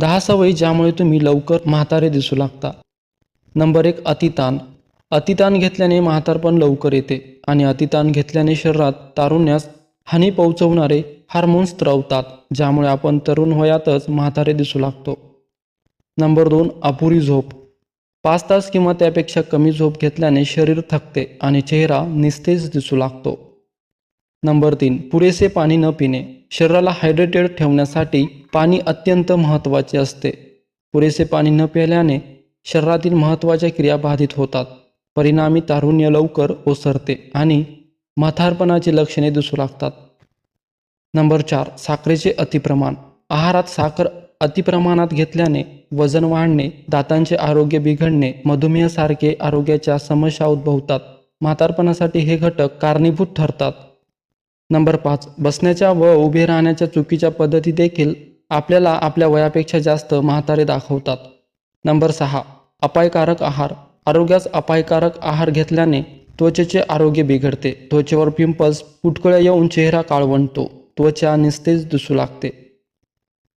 दहा सवयी ज्यामुळे तुम्ही लवकर म्हातारे दिसू लागता. नंबर एक अतिताण अतिताण घेतल्याने म्हातारपण लवकर येते आणि अतिताण घेतल्याने शरीरात तारुण्यास हानी पोहोचवणारे हार्मोन्स स्त्रवतात ज्यामुळे आपण तरुण वयातच म्हातारे दिसू लागतो. नंबर दोन अपुरी झोप. पाच तास किंवा त्यापेक्षा कमी झोप घेतल्याने शरीर थकते आणि चेहरा निस्तेज दिसू लागतो. नंबर तीन पुरेसे पाणी न पिणे. शरीराला हायड्रेटेड ठेवण्यासाठी पाणी अत्यंत महत्त्वाचे असते. पुरेसे पाणी न प्यायल्याने शरीरातील महत्त्वाच्या क्रिया बाधित होतात. परिणामी तारुण्य लवकर ओसरते आणि म्हातारपणाची लक्षणे दिसू लागतात. नंबर चार साखरेचे अतिप्रमाण. आहारात साखर अतिप्रमाणात घेतल्याने वजन वाढणे दातांचे आरोग्य बिघडणे मधुमेहासारखे आरोग्याच्या समस्या उद्भवतात. म्हातारपणासाठी हे घटक कारणीभूत ठरतात. नंबर पाच बसण्याच्या व उभे राहण्याच्या चुकीच्या पद्धती देखील आपल्याला आपल्या वयापेक्षा जास्त म्हातारे दाखवतात. नंबर सहा अपायकारक आहार. आरोग्यास अपायकारक आहार घेतल्याने त्वचेचे आरोग्य बिघडते. त्वचेवर पिंपल्स पुटकळ्या येऊन चेहरा काळवंटतो. त्वचा निस्तेज दिसू लागते.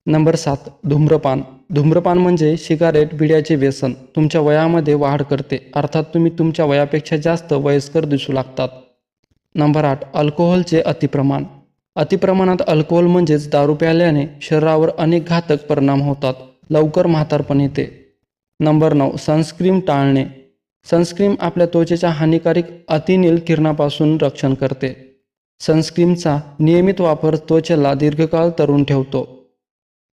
नंबर सात धूम्रपान. धूम्रपान म्हणजे सिगारेट बिड्याचे व्यसन. तुमच्या वयामध्ये वाढ करते. अर्थात तुम्ही तुमच्या वयापेक्षा जास्त वयस्कर दिसू लागतात. नंबर आठ अल्कोहोलचे अतिप्रमाण. अतिप्रमाणात अल्कोहोल म्हणजेच दारू प्याल्याने शरीरावर अनेक घातक परिणाम होतात. लवकर म्हातारपण येते. नंबर नऊ सनस्क्रीन टाळणे. सनस्क्रीन आपल्या त्वचेच्या हानिकारक अतिनील किरणापासून रक्षण करते. सनस्क्रीनचा नियमित वापर त्वचेला दीर्घकाळ तरुण ठेवतो.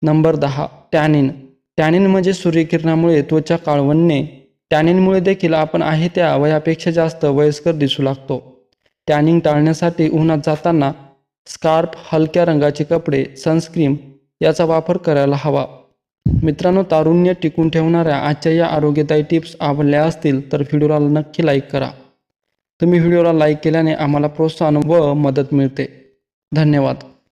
नंबर दहा टॅनिन. टॅनिन म्हणजे सूर्यकिरणामुळे त्वचा काळवणणे टॅनिनमुळे देखील आपण आहे त्या वयापेक्षा जास्त वयस्कर दिसू लागतो. टॅनिंग टाळण्यासाठी उन्हात जाताना स्कार्फ हलक्या रंगाचे कपडे सनस्क्रीन याचा वापर करायला हवा. मित्रांनो तारुण्य टिकून ठेवणाऱ्या आजच्या या आरोग्यदायी टिप्स आवडल्या असतील तर व्हिडिओला नक्की लाईक करा. तुम्ही व्हिडिओला लाईक केल्याने आम्हाला प्रोत्साहन व मदत मिळते. धन्यवाद.